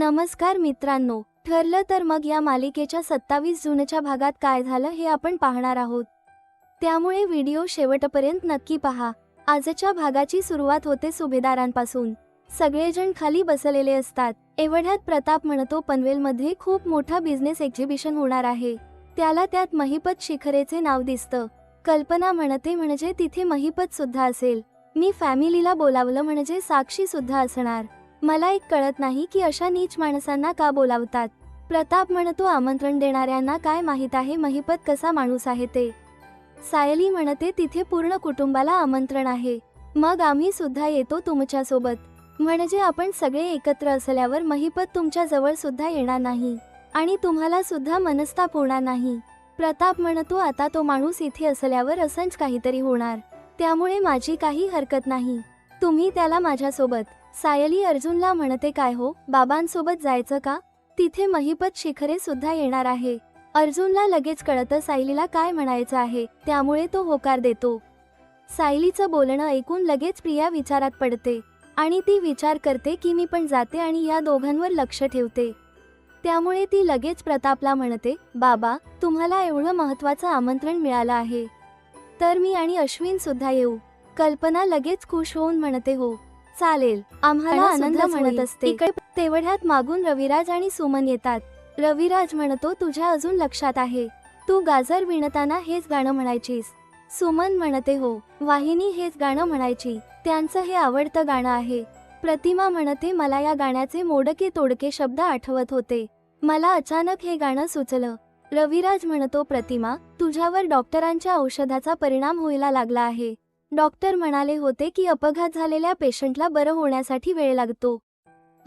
नमस्कार मित्रांनो ठरलं तर मग या मालिकेच्या सत्तावीस जूनच्या भागात काय झालं हे आपण पाहणार आहोत. त्यामुळे व्हिडिओ शेवटपर्यंत नक्की पहा. आजच्या भागाची सुरुवात होते सुभेदारांपासून. सगळेजण खाली बसलेले असतात. एवढ्यात प्रताप म्हणतो पनवेलमध्ये खूप मोठा बिझनेस एक्झिबिशन होणार आहे. त्याला त्यात महिपत शिखरेचे नाव दिसतं. कल्पना म्हणते म्हणजे तिथे महिपत सुद्धा असेल. मी फॅमिलीला बोलावलं म्हणजे साक्षी सुद्धा असणार. मला एक कळत नाही की अशा नीच माणसांना का बोलावतात. प्रताप म्हणतो आमंत्रण देणाऱ्यांना काय माहीत आहे? महिपत कसा माणूस आहे ते? सायली म्हणते तिथे पूर्ण कुटुंबाला आमंत्रण आहे. मग आम्ही सुद्धा येतो तुमच्यासोबत म्हणजे आपण सगळे एकत्र असल्यावर महिपत तुमच्या जवळ सुद्धा येणार नाही. आणि तुम्हाला सुद्धा मनस्ताप होणार नाही. प्रताप म्हणतो आता तो माणूस इथे असल्यावर असंच काहीतरी होणार. त्यामुळे माझी काही हरकत नाही. तुम्ही त्याला माझ्यासोबत सायली अर्जुनला म्हणते काय हो बाबांसोबत जायचं का? तिथे महिपत शिखरे सुद्धा येणार आहे. अर्जुनला लगेच कळतं सायलीला काय म्हणायचं आहे त्यामुळे तो होकार देतो. सायलीचं बोलणं ऐकून लगेच प्रिया विचारात पडते आणि ती विचार करते की मी पण जाते आणि या दोघांवर लक्ष ठेवते. त्यामुळे ती लगेच प्रतापला म्हणते बाबा तुम्हाला एवढं महत्वाचं आमंत्रण मिळालं आहे. तर मी आणि अश्विन सुद्धा येऊ. कल्पना लगेच खुश होऊन म्हणते हो. चालेल. आम्हाला आनंद म्हणत. असते. इकडे तेवढ्यात मागून रविराज आणि सुमन येतात. रविराज म्हणतो तुझ्या अजून लक्षात आहे. तू गाजर विणताना हेच गाणं म्हणायचीस. सुमन म्हणते हो वाहिनी हेच गाणं म्हणायची. त्यांचं हे आवडतं गाणं आहे. प्रतिमा म्हणते मला या गाण्याचे मोडके तोडके शब्द आठवत होते. मला अचानक हे गाणं सुचलं. रविराज म्हणतो प्रतिमा तुझ्यावर डॉक्टरांच्या औषधाचा परिणाम व्हायला लागला आहे. डॉक्टर म्हणाले होते की अपघात झालेल्या पेशंटला बरं होण्यासाठी वेळ लागतो.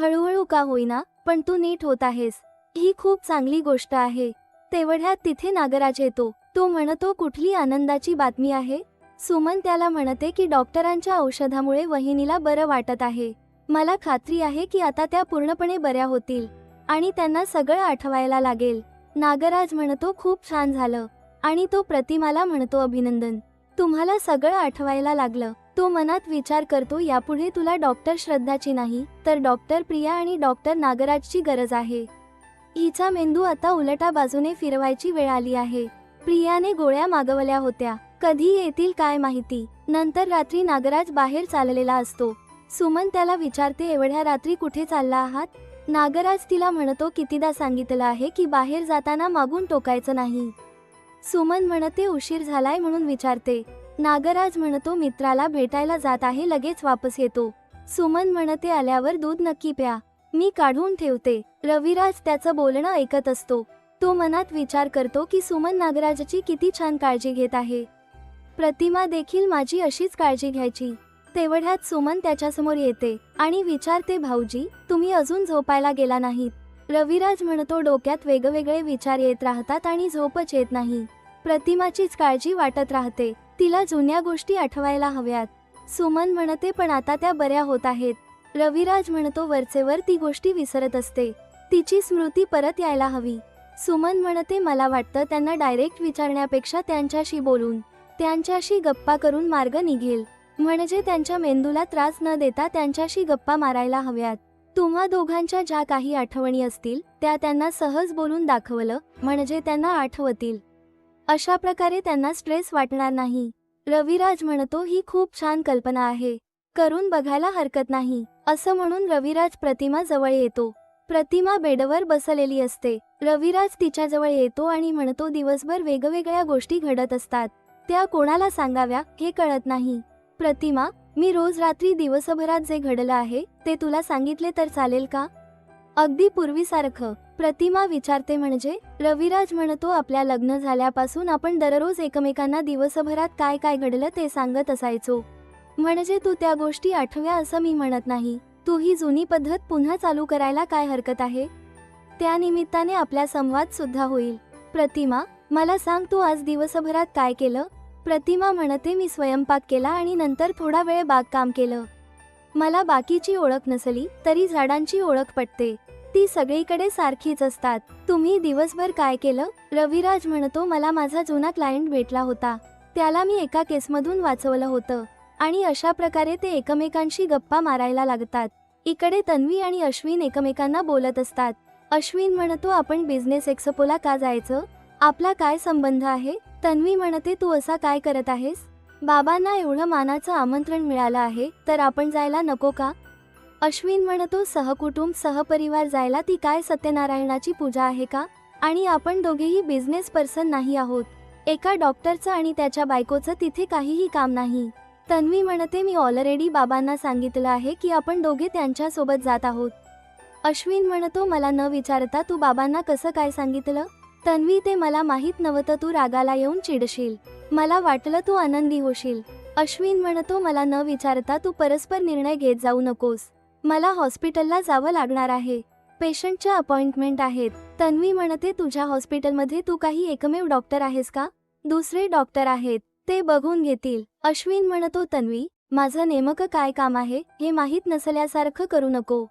हळूहळू का होईना पण तू नीट होत आहेस. ही खूप चांगली गोष्ट आहे. तेवढ्यात तिथे नागराज येतो. तो म्हणतो कुठली आनंदाची बातमी आहे? सुमन त्याला म्हणते की डॉक्टरांच्या औषधामुळे वहिनीला बरं वाटत आहे. मला खात्री आहे की आता त्या पूर्णपणे बऱ्या होतील आणि त्यांना सगळं आठवायला लागेल. नागराज म्हणतो खूप छान झालं. आणि तो प्रतिमाला म्हणतो अभिनंदन. तुम्हाला सगळं आठवायला लागलं. तो मनात विचार करतो यापुढे तुला डॉक्टर श्रद्धाची नाही तर डॉक्टर प्रिया आणि डॉक्टर नागराजची गरज आहे. हिचा मेंदू आता उलटा बाजूने फिरवायची वेळ आली आहे. प्रियाने गोळ्या मागवल्या होत्या. कधी येतील काय माहिती. नंतर रात्री नागराज बाहेर चाललेला असतो. सुमन त्याला विचारते एवढ्या रात्री कुठे चालला आहात? नागराज तिला म्हणतो कितीदा सांगितलं आहे की बाहेर जाताना मागून टोकायचं नाही. सुमन म्हणते उशीर झालाय म्हणून विचारते. नागराज म्हणतो मित्राला भेटायला जात आहे लगेच वापस येतो. सुमन म्हणते आल्यावर दूध नक्की प्या. मी काढून ठेवते. रविराज त्याचं बोलणं ऐकत असतो. तो मनात विचार करतो की सुमन नागराजची किती छान काळजी घेत आहे. प्रतिमा देखील माझी अशीच काळजी घ्यायची. तेवढ्यात सुमन त्याच्यासमोर येते आणि विचारते भाऊजी तुम्ही अजून झोपायला गेला नाहीत. रविराज म्हणतो डोक्यात वेगवेगळे विचार येत राहतात आणि झोपच येत नाही. प्रतिमाचीच काळजी वाटत राहते. तिला जुन्या गोष्टी आठवायला हव्यात. सुमन म्हणते पण आता त्या बऱ्या होत आहेत. रविराज म्हणतो वरचेवर ती गोष्टी विसरत असते. तिची स्मृती परत यायला हवी. सुमन म्हणते मला वाटतं त्यांना डायरेक्ट विचारण्यापेक्षा त्यांच्याशी बोलून त्यांच्याशी गप्पा करून मार्ग निघेल. म्हणजे त्यांच्या मेंदूला त्रास न देता त्यांच्याशी गप्पा मारायला हव्यात. तुम्हा दोघांच्या ज्या काही आठवणी असतील त्या त्यांना सहज बोलून दाखवलं म्हणजे त्यांना आठवतील. अशा प्रकारे त्यांना स्ट्रेस वाटणार नाही. रविराज म्हणतो ही खूप छान कल्पना आहे. करून बघायला हरकत नाही. असं म्हणून रविराज प्रतिमा जवळ येतो. प्रतिमा बेडवर बसलेली असते. रविराज तिच्याजवळ येतो आणि म्हणतो दिवसभर वेगवेगळ्या गोष्टी घडत असतात. त्या कोणाला सांगाव्या हे कळत नाही. प्रतिमा मी रोज रात्री दिवसभरात जे घडलं आहे ते तुला सांगितले तर चालेल का? अगदी पूर्वीसारखं प्रतिमा विचारते म्हणजे रविराज म्हणतो आपल्या लग्न झाल्यापासून आपण दररोज एकमेकांना दिवसभरात काय काय घडलं ते सांगत असायचो. म्हणजे तू त्या गोष्टी आठव्या असं मी म्हणत नाही तू ही जुनी पद्धत पुन्हा चालू करायला काय हरकत आहे? त्या निमित्ताने आपला संवाद सुद्धा होईल. प्रतिमा मला सांग तू आज दिवसभरात काय केलं? प्रतिमा म्हणते मी स्वयंपाक केला आणि नंतर थोडा वेळ बागकाम केलं. मला बाकीची ओळख नसली तरी झाडांची ओळख पटते. ती सगळीकडे सारखीच असतात. तुम्ही दिवसभर काय केलं? रविराज म्हणतो मला माझा जुना क्लायंट भेटला होता. त्याला मी एका केसमधून वाचवलं होतं आणि अशा प्रकारे ते एकमेकांशी गप्पा मारायला लागतात. इकडे तन्वी आणि अश्विन एकमेकांना बोलत असतात. अश्विन म्हणतो आपण बिझनेस एक्सपोला का जायचं? आपला काय संबंध आहे? तन्वी म्हणते तू असा काय करत आहेस? बाबांना एवढं मानाचं आमंत्रण मिळालं आहे तर आपण जायला नको का? अश्विन म्हणतो सहकुटुंब सहपरिवार जायला ती काय सत्यनारायणाची पूजा आहे का? आणि आपण दोघेही बिझनेस पर्सन नाही आहोत. एका डॉक्टरचं आणि त्याच्या बायकोचं तिथे काहीही काम नाही. तन्वी म्हणते मी ऑलरेडी बाबांना सांगितलं आहे की आपण दोघे त्यांच्यासोबत जात आहोत. अश्विन म्हणतो मला न विचारता तू बाबांना कसं काय सांगितलं? तन्वी ते मला माहीत नव्हतं तू रागाला येऊन चिडशील. मला वाटलं तू आनंदी होशील. अश्विन म्हणतो मला न विचारता तू परस्पर निर्णय घेत जाऊ नकोस. मला हॉस्पिटलला जावं लागणार आहे. पेशंटच्या अपॉइंटमेंट आहेत. तन्वी म्हणते तुझ्या हॉस्पिटलमध्ये तू काही एकमेव डॉक्टर आहेस का? दुसरे डॉक्टर आहेत. ते बघून घेतील. अश्विन म्हणतो तन्वी माझं नेमकं काय काम आहे? हे माहीत नसल्यासारखं करू नको.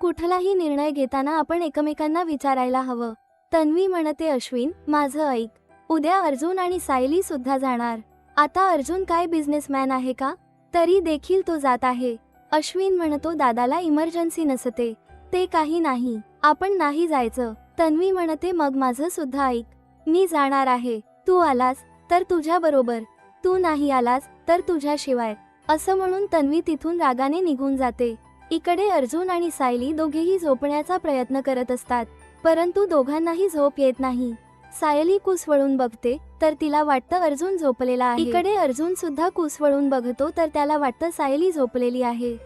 कुठलाही निर्णय घेताना आपण एकमेकांना विचारायला हवं. तन्वी म्हणते अश्विन माझं ऐक. उद्या अर्जुन आणि सायली सुद्धा जाणार. आता अर्जुन काय बिझनेसमॅन आहे का? तरी देखील तो जात आहे. अश्विन म्हणतो दादाला इमर्जन्सी नसते. ते काही नाही. आपण नाही जायचं. तन्वी म्हणते मग माझं सुद्धा ऐक. मी जाणार आहे. तू आलास तर तुझ्या बरोबर. तू नाही आलास तर तुझ्याशिवाय. असं म्हणून तन्वी तिथून रागाने निघून जाते. इकडे अर्जुन आणि सायली दोघेही झोपण्याचा प्रयत्न करत असतात. परंतु दोघांनाही झोप येत नाही. सायली कुसवळून बघते तर तिला वाटतं अर्जुन झोपलेला आहे. इकडे अर्जुन सुद्धा कुसवळून बघतो तर त्याला वाटतं सायली झोपलेली आहे.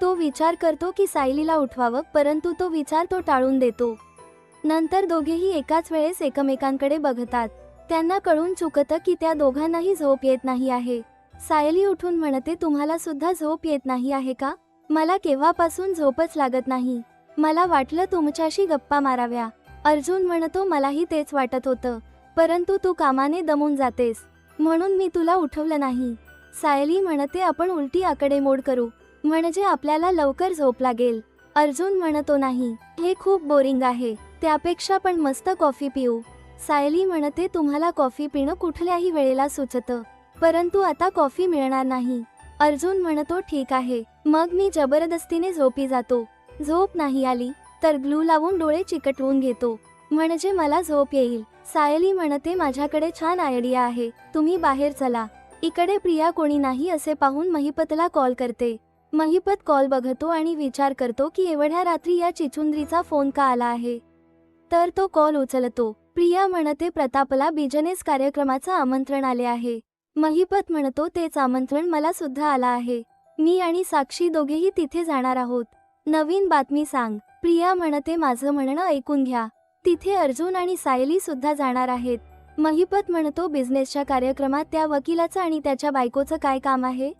तो विचार करतो की सायलीला उठवावं परंतु तो विचार तो टाळून देतो. नंतर दोघेही एकाच वेळेस एकमेकांकडे बघतात. त्यांना कळून चुकतं की त्या दोघांनाही झोप येत नाही आहे. सायली उठून म्हणते तुम्हाला सुद्धा झोप येत नाही आहे का? मला केव्हापासून झोपच लागत नाही. मला वाटलं तुमच्याशी गप्पा माराव्या. अर्जुन म्हणतो मलाही तेच वाटत होतं परंतु तू कामाने दमून जातेस. म्हणून मी तुला उठवलं नाही. सायली म्हणते आपण उलटी आकडेमोड करू. म्हणजे आपल्याला लवकर झोप लागेल. अर्जुन म्हणतो नाही हे खूप बोरिंग आहे. त्यापेक्षा पण मस्त कॉफी पिऊ. सायली म्हणते तुम्हाला कॉफी पिणं कुठल्याही वेळेला सुचतं. परंतु आता कॉफी मिळणार नाही. अर्जुन म्हणतो ठीक आहे. मग मी जबरदस्तीने झोपी जातो. झोप नाही आली तर ग्लू लावून डोळे चिकटवून घेतो. म्हणजे मला झोप येईल. सायली म्हणते माझ्याकडे छान आयडिया आहे. तुम्ही बाहेर चला. इकडे प्रिया कोणी नाही असे पाहून महिपतला कॉल करते. महिपत कॉल बघतो आणि विचार करतो की एवढ्या रात्री या चिचुंद्रीचा फोन का आला आहे? तर तो कॉल उचलतो. प्रिया म्हणते प्रतापला बिजनेस कार्यक्रमाचं आमंत्रण आले आहे. महिपत म्हणतो तेच आमंत्रण मला सुद्धा आला आहे. मी आणि साक्षी दोघेही तिथे जाणार आहोत. नवीन बातमी सांग. प्रिया म्हणते माझं म्हणणं ऐकून घ्या. तिथे अर्जुन आणि सायली सुद्धा जाणार आहेत. महिपत म्हणतो बिझनेसच्या कार्यक्रमात त्या वकिलाचं आणि त्याच्या बायकोचं काय काम आहे?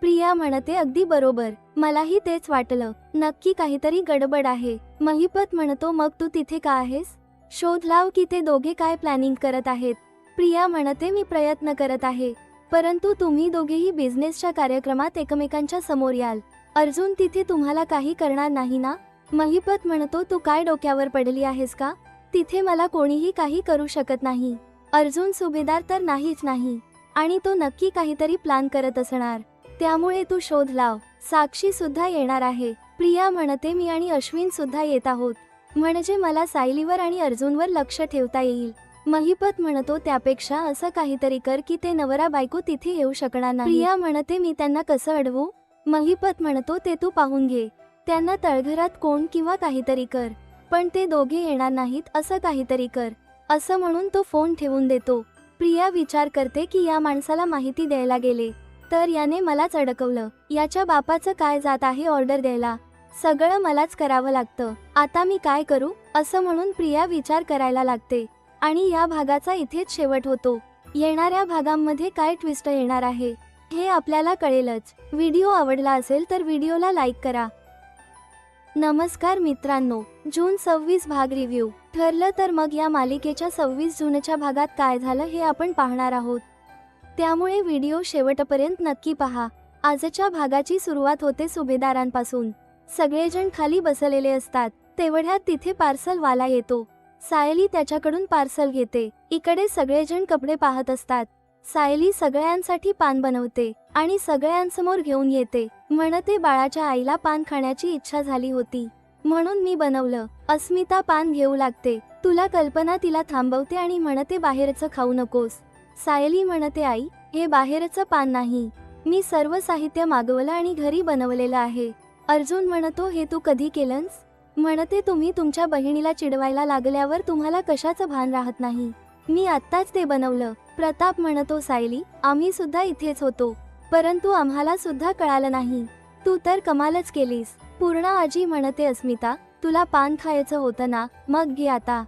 प्रिया म्हणते अगदी बरोबर. मलाही तेच वाटलं. नक्की काहीतरी गडबड आहे. महिपत म्हणतो मग तू तिथे का आहेस? शोध लाव की ते दोघे काय प्लॅनिंग करत आहेत. प्रिया म्हणते मी प्रयत्न करत आहे. परंतु तुम्ही दोघेही बिझनेसच्या कार्यक्रमात एकमेकांच्या समोर याल. अर्जुन तिथे तुम्हाला काही करणार नाही ना? महिपत म्हणतो तू काय डोक्यावर पडली आहेस का? तिथे मला कोणीही काही करू शकत नाही. अर्जुन सुभेदार तर नाहीच नाही. आणि तो नक्की काहीतरी प्लान करत असणार. त्यामुळे तू शोध लाव. साक्षी सुद्धा येणार आहे. प्रिया म्हणते मी आणि अश्विन सुद्धा येत आहोत. म्हणजे मला सायलीवर आणि अर्जुनवर लक्ष ठेवता येईल. महिपत म्हणतो त्यापेक्षा असं काहीतरी कर की ते नवरा बायको तिथे येऊ शकणार नाही. प्रिया म्हणते मी त्यांना कसं अडवू? महिपत म्हणतो ते तू पाहून घे. त्यांना तळघरात कोण किंवा काहीतरी कर. पण ते दोघे येणार नाहीत असं काहीतरी कर. असं म्हणून तो फोन ठेवून देतो. प्रिया विचार करते की या माणसाला माहिती द्यायला गेले. तर याने मलाच अडकवलं. याच्या बापाचं काय जात आहे ऑर्डर द्यायला? सगळं मलाच करावं लागतं. आता मी काय करू? असं म्हणून प्रिया विचार करायला लागते. आणि या भागाचा इथेच शेवट होतो. येणाऱ्या भागांमध्ये काय ट्विस्ट येणार आहे? हे आपल्याला कळेलच. व्हिडिओ आवडला असेल तर व्हिडिओला लाईक करा. नमस्कार मित्रांनो जून सव्वीस भाग रिव्ह्यू. ठरलं तर मग या मालिकेच्या सव्वीस जूनच्या भागात काय झालं हे आपण पाहणार आहोत. त्यामुळे व्हिडिओ शेवटपर्यंत नक्की पहा. आजच्या भागाची सुरुवात होते सुभेदारांपासून. सगळेजण खाली बसलेले असतात. तेवढ्यात तिथे पार्सल वाला येतो. सायली त्याच्याकडून पार्सल घेते. इकडे सगळेजण कपडे पाहत असतात. सायली सगळ्यांसाठी पान बनवते आणि सगळ्यांसमोर घेऊन येते. म्हणते बाळाच्या आईला पान खाण्याची इच्छा झाली होती. म्हणून मी बनवलं. अस्मिता पान घेऊ लागते. तुला कल्पना तिला थांबवते आणि म्हणते बाहेरचं खाऊ नकोस. सायली म्हणते आई हे बाहेरचं पान नाही. मी सर्व साहित्य मागवलं आणि घरी बनवलेलं आहे. अर्जुन म्हणतो हे तू कधी केलंस? म्हणते तुम्ही तुमच्या बहिणीला चिडवायला लागल्यावर तुम्हाला कशाचं भान राहत नाही. मी आत्ताच ते बनवलं. प्रताप म्हणतो सायली आम्ही सुद्धा इथेच होतो. परंतु आम्हाला सुद्धा कळालं नाही. तू तर कमालच केलीस. पूर्ण आजी म्हणते अस्मिता तुला पान खायचं होतं ना? मग घे आता.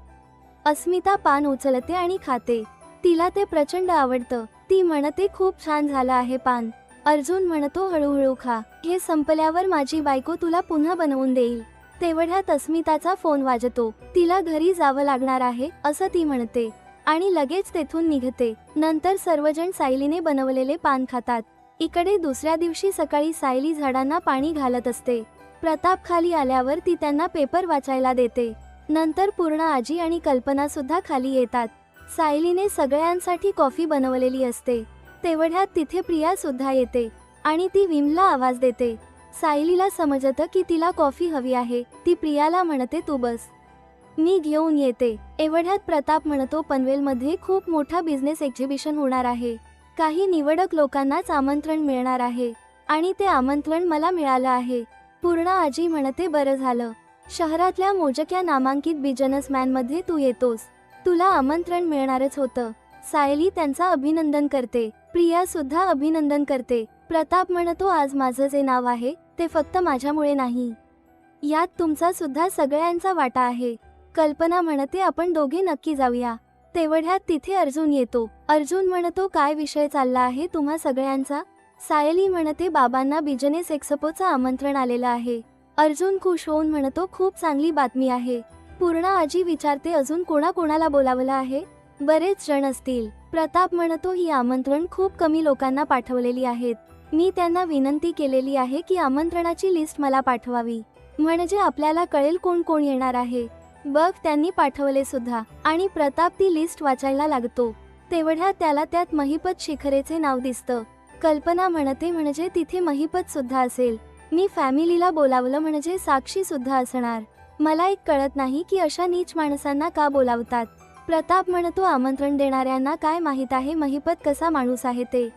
अस्मिता पान उचलते आणि खाते. तिला ते प्रचंड आवडतं. ती म्हणते खूप छान झालं आहे पान. अर्जुन म्हणतो हळूहळू खा. हे संपल्यावर माझी बायको तुला पुन्हा बनवून देईल. तेवढ्यात अस्मिताचा फोन वाजतो. तिला घरी जावं लागणार आहे असं ती म्हणते. आणि लगेच तेथून निघते. नंतर सर्वजण सायलीने बनवलेले पान खातात. इकडे दुसऱ्या दिवशी सकाळी सायली झाडांना पाणी घालत असते. प्रताप खाली आल्यावर ती त्यांना पेपर वाचायला देते. नंतर पूर्ण आजी आणि कल्पना सुद्धा खाली येतात. सायलीने सगळ्यांसाठी कॉफी बनवलेली असते. तेवढ्यात तिथे प्रिया सुद्धा येते आणि ती विमला आवाज देते. सायलीला समजतं की तिला कॉफी हवी आहे. ती प्रियाला म्हणते तू बस. मी घेऊन येते. एवढ्यात प्रताप म्हणतो पनवेलमध्ये खूप मोठा बिझनेस एक्झिबिशन होणार आहे. काही निवडक लोकांनाच आमंत्रण मिळणार आहे. आणि ते आमंत्रण मला मिळालं आहे. पूर्ण आजी म्हणते बरं झालं. शहरातल्या मोजक्या नामांकित बिझनेसमॅनमध्ये तू येतोस. तुला आमंत्रण मिळणारच होतं. सायली त्यांचा अभिनंदन करते. प्रिया सुद्धा अभिनंदन करते. प्रताप म्हणतो आज माझं जे नाव आहे ते फक्त माझ्यामुळे नाही. यात तुमचा सुद्धा सगळ्यांचा वाटा आहे. कल्पना म्हणते आपण दोघे नक्की जाऊया. तेवढ्यात तिथे अर्जुन येतो. अर्जुन म्हणतो काय विषय चालला आहे तुम्हा सगळ्यांचा? सायली म्हणते बाबांना बिजनेस एक्सपोचं आमंत्रण आलेलं आहे. अर्जुन खुश होऊन म्हणतो खूप चांगली बातमी आहे. पूर्ण आजी विचारते अजून कोणा कोणाला बोलावलं आहे? बरेच जण असतील. प्रताप म्हणतो ही आमंत्रण खूप कमी लोकांना पाठवलेली आहेत. मी त्यांना विनंती केलेली आहे की आमंत्रणाची लिस्ट मला पाठवावी. म्हणजे आपल्याला कळेल कोण कोण येणार आहे. बघ त्यांनी पाठवले सुद्धा. आणि प्रताप ती लिस्ट वाचायला लागतो. तेवढ्या त्याला त्यात महिपत शिखरेचे नाव दिसतं. कल्पना म्हणते म्हणजे तिथे महिपत सुद्धा असेल. मी फॅमिलीला बोलावलं म्हणजे साक्षी सुद्धा असणार. मला एक कळत नाही की अशा नीच माणसांना का बोलावतात. प्रताप म्हणतो आमंत्रण देणाऱ्यांना काय माहीत आहे महिपत कसा माणूस आहे ते?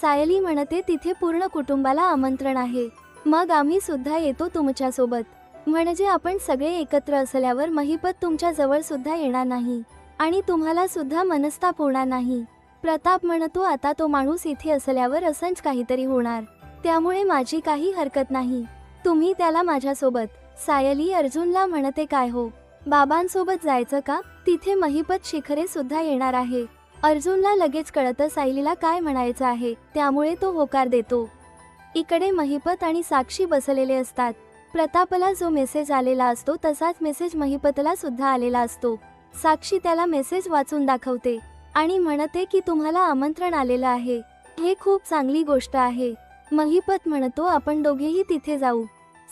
सायली म्हणते तिथे पूर्ण कुटुंबाला आमंत्रण आहे. मग आम्ही सुद्धा येतो तुमच्यासोबत. म्हणजे आपण सगळे एकत्र असल्यावर महिपत तुमच्या जवळ सुद्धा येणार नाही आणि तुम्हाला सुद्धा मनस्ताप होणार नाही. प्रताप म्हणतो आता तो माणूस इथे असल्यावर असंच काहीतरी होणार. त्यामुळे माझी काही हरकत नाही. तुम्ही त्याला माझ्यासोबत. सायली अर्जुनला म्हणते काय हो? बाबांसोबत जायचं का? तिथे महिपत शिखरे सुद्धा येणार आहे. अर्जुनला लगेच कळतं सायलीला काय म्हणायचं आहे. त्यामुळे तो होकार देतो. इकडे महिपत आणि साक्षी बसलेले असतात. प्रतापला जो मेसेज आलेला असतो तसाच मेसेज महिपतला सुद्धा आलेला असतो. साक्षी त्याला मेसेज वाचून दाखवते आणि म्हणते की तुम्हाला आमंत्रण आलेलं आहे. हे खूप चांगली गोष्ट आहे. महिपत म्हणतो आपण दोघेही तिथे जाऊ.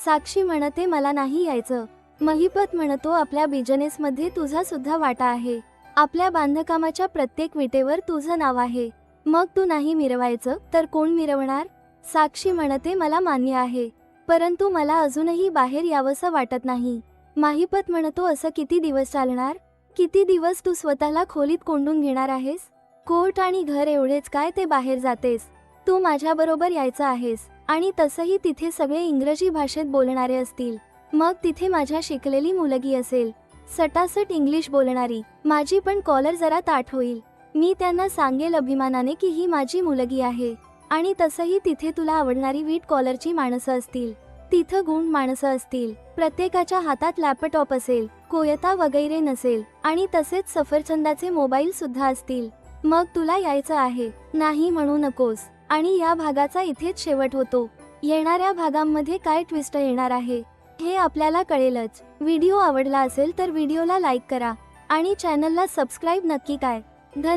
साक्षी म्हणते मला नाही यायचं. महिपत म्हणतो आपल्या बिझनेसमध्ये तुझा सुद्धा वाटा आहे. आपल्या बांधकामाच्या प्रत्येक विटेवर तुझं नाव आहे. मग तू नाही मिरवायचं तर कोण मिरवणार? साक्षी म्हणते मला मान्य आहे. परंतु मला अजूनही बाहेर यावंसं वाटत नाही. माहिपत म्हणतो असं किती दिवस चालणार? किती दिवस तू स्वतःला खोलीत कोंडून घेणार आहेस? कोर्ट आणि घर एवढेच काय ते बाहेर जातेस? तू माझ्याबरोबर यायचं आहेस आणि तसंही तिथे सगळे इंग्रजी भाषेत बोलणारे असतील. मग तिथे माझ्या शिकलेली मुलगी असेल. सटासट इंग्लिश बोलणारी. माझी पण कॉलर जरा ताठ होईल. मी त्यांना सांगेल अभिमानाने की ही माझी मुलगी आहे. आणि तसंही तिथे तुला आवडणारी वीट कॉलरची माणसं असतील. तिथं गुंड माणसं असतील. प्रत्येकाच्या हातात लॅपटॉप असेल कोयता वगैरे नसेल आणि तसेच सफरचंदाचे मोबाईल सुद्धा असतील. मग तुला यायचं आहे. नाही म्हणू नकोस. आणि या भागाचा इथेच शेवट होतो. येणाऱ्या भागांमध्ये काय ट्विस्ट येणार आहे? हे आपल्याला कळेलच. व्हिडिओ आवडला असेल तर व्हिडिओला लाईक करा. आणि चॅनलला सबस्क्राईब नक्की काय? धन्यवाद